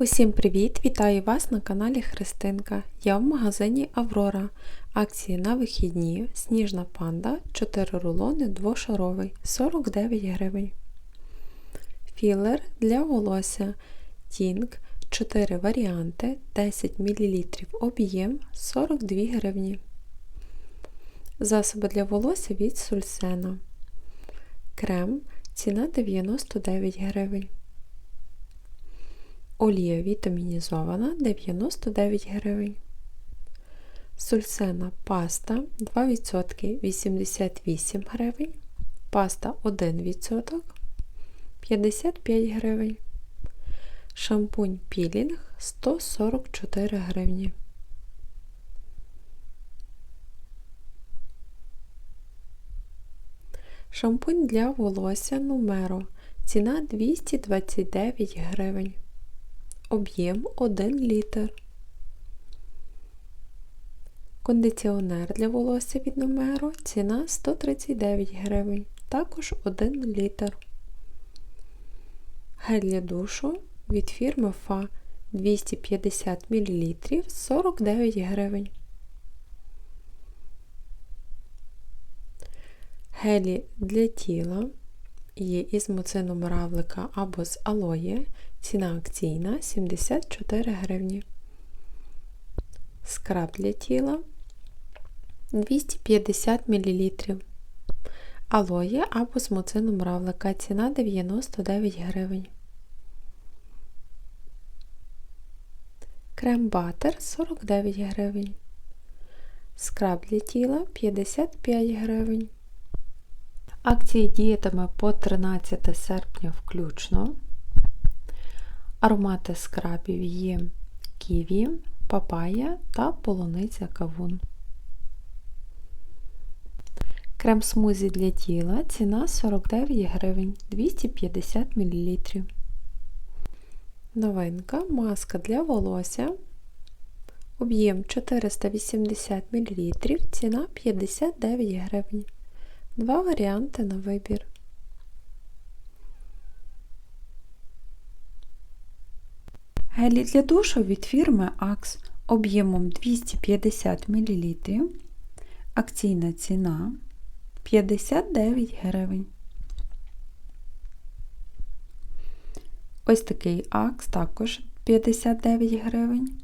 Усім привіт! Вітаю вас на каналі Христинка. Я в магазині Аврора. Акції на вихідні. Сніжна панда 4 рулони двошаровий 49 гривень. Філер для волосся Тінг 4 варіанти 10 мл об'єм 42 гривні. Засоби для волосся від Сульсена. Крем ціна 99 гривень. Олія вітамінізована 99 гривень. Сульсена паста 2% 88 гривень. Паста 1% 55 гривень. Шампунь пілінг 144 гривні. Шампунь для волосся Нумеро. Ціна 229 гривень. Об'єм 1 літр. Кондиціонер для волосся від Нумеро. Ціна 139 гривень. Також 1 літр. Гель для душу від фірми Фа 250 мл 49 гривень. Гелі для тіла є із муцином равлика або з алоє. Ціна акційна 74 гривні. Скраб для тіла 250 мл. Алоє або з муцином равлика. Ціна 99 гривень. Крем батер 49 гривень. Скраб для тіла 55 гривень. Акція діятиме по 13 серпня включно. Аромати скрабів є ківі, папая та полуниця кавун. Крем смузі для тіла ціна 49 гривень 250 мл. Новинка маска для волосся. Об'єм 480 мл, ціна 59 гривень. Два варіанти на вибір. Гелі для душу від фірми Axe об'ємом 250 мл. Акційна ціна 59 гривень. Ось такий акс також 59 гривень.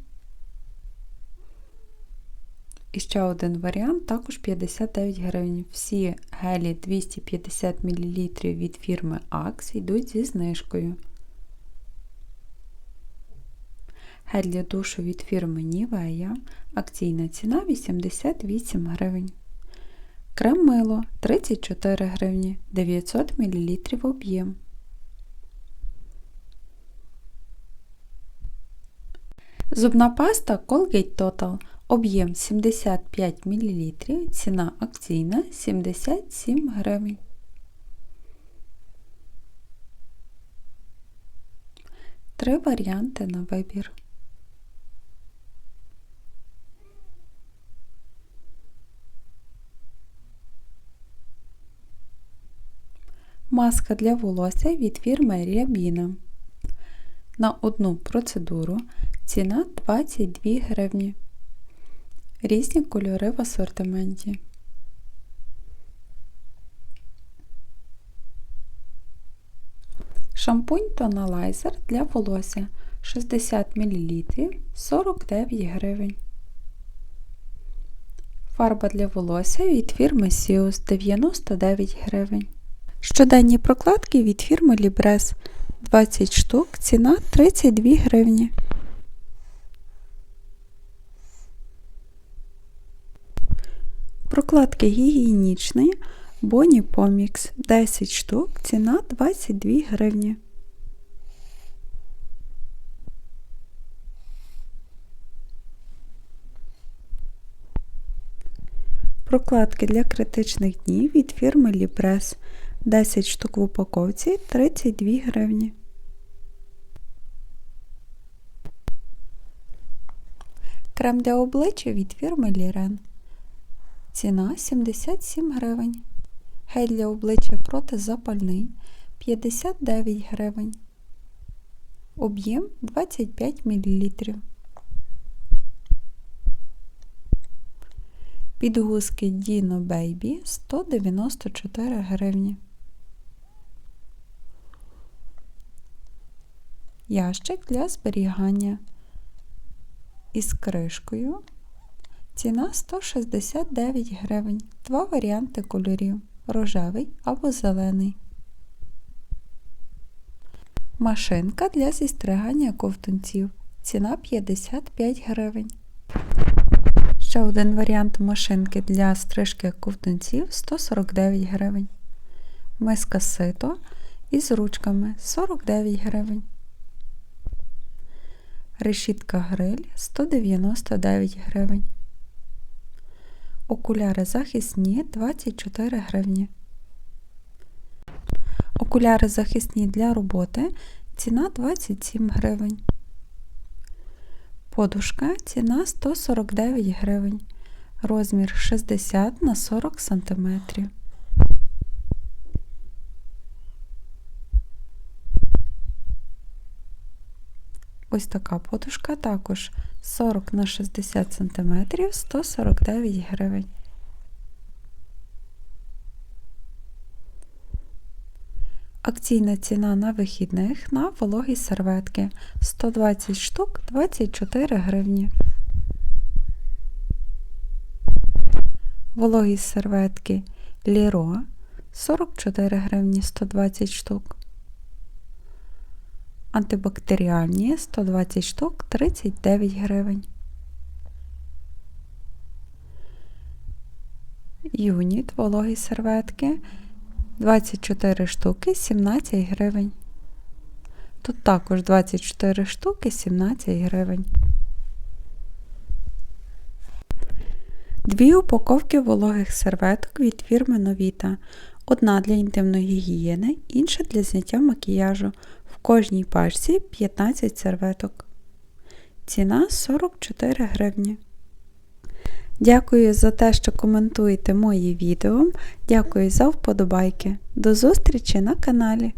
І ще один варіант, також 59 гривень. Всі гелі 250 мл від фірми Axe йдуть зі знижкою. Гель для душу від фірми Nivea. Акційна ціна 88 гривень. Крем мило 34 гривні 900 мл об'єм. Зубна паста Colgate Total. Об'єм 75 мл. Ціна акційна 77 гривень. Три варіанти на вибір. Маска для волосся від фірми Рябіна. На одну процедуру ціна 22 гривні. Різні кольори в асортименті. Шампунь тоналайзер для волосся 60 мл 49 гривень. Фарба для волосся від фірми Sius 99 гривень. Щоденні прокладки від фірми Libres 20 штук, ціна 32 гривні. Прокладки гігієнічні Bonnie Pomix 10 штук, ціна 22 гривні. Прокладки для критичних днів від фірми Libres 10 штук в упаковці 32 гривні. Крем для обличчя від фірми Liren. Ціна 77 гривень. Гель для обличчя протизапальний 59 гривень. Об'єм 25 мл. Підгузки Dino Baby 194 гривні. Ящик для зберігання із кришкою. Ціна 169 гривень. Два варіанти кольорів рожевий або зелений. Машинка для зістригання ковтунців. Ціна 55 гривень. Ще один варіант машинки для стрижки ковтунців 149 гривень. Миска сито із ручками 49 гривень. Решітка гриль 199 гривень. Окуляри захисні 24 гривні. Окуляри захисні для роботи ціна 27 гривень. Подушка ціна 149 гривень. Розмір 60 на 40 см. Ось така подушка також 40 на 60 см 149 гривень. Акційна ціна на вихідних на вологі серветки 120 штук 24 гривні. Вологі серветки Ліро 44 гривні 120 штук. Антибактеріальні 120 штук 39 гривень. Юніт вологі серветки 24 штуки 17 гривень. Тут також 24 штуки 17 гривень. Дві упаковки вологих серветок від фірми Новіта. Одна для інтимної гігієни, інша для зняття макіяжу. Кожній пачці 15 серветок. Ціна 44 гривні. Дякую за те, що коментуєте мої відео. Дякую за вподобайки. До зустрічі на каналі!